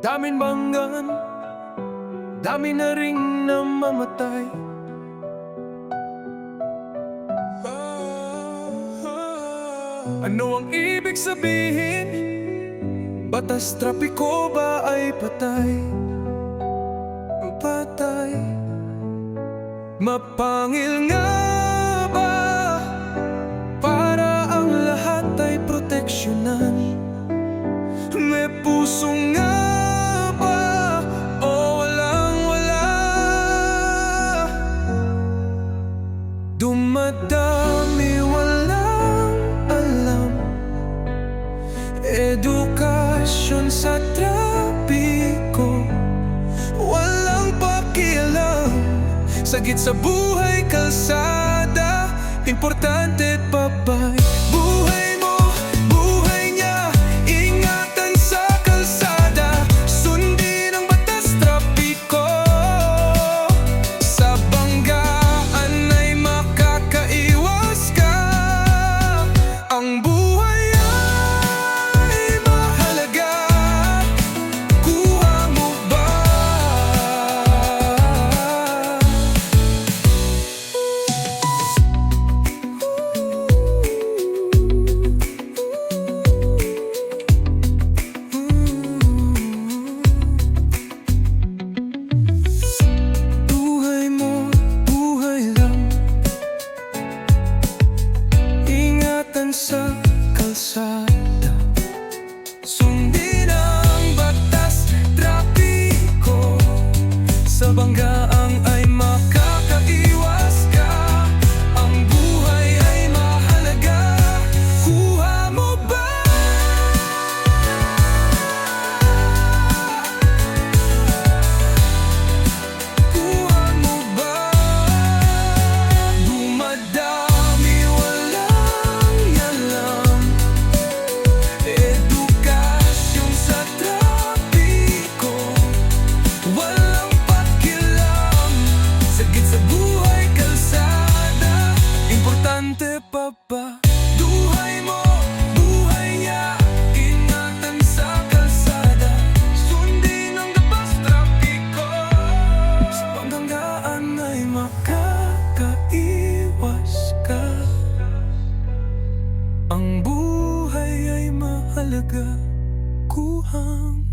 Daming banggan Dami na ring namamatay Ano ang ibig sabihin? Batas trapiko ba ay patay? Patay Mapangil nga Dumadami walang alam. Edukasyon sa trapiko. Walang pakialam. Sagit sa buhay kalsada. Importante kalsada Sundin ang trapiko Sa banggaang Mabuti pa ba? Duhay mo, buhay niya Ingatan sa kalsada Sundin ang labas trapiko Sa pangganggaan ay makakaiwas ka Ang buhay ay mahalaga Kuhang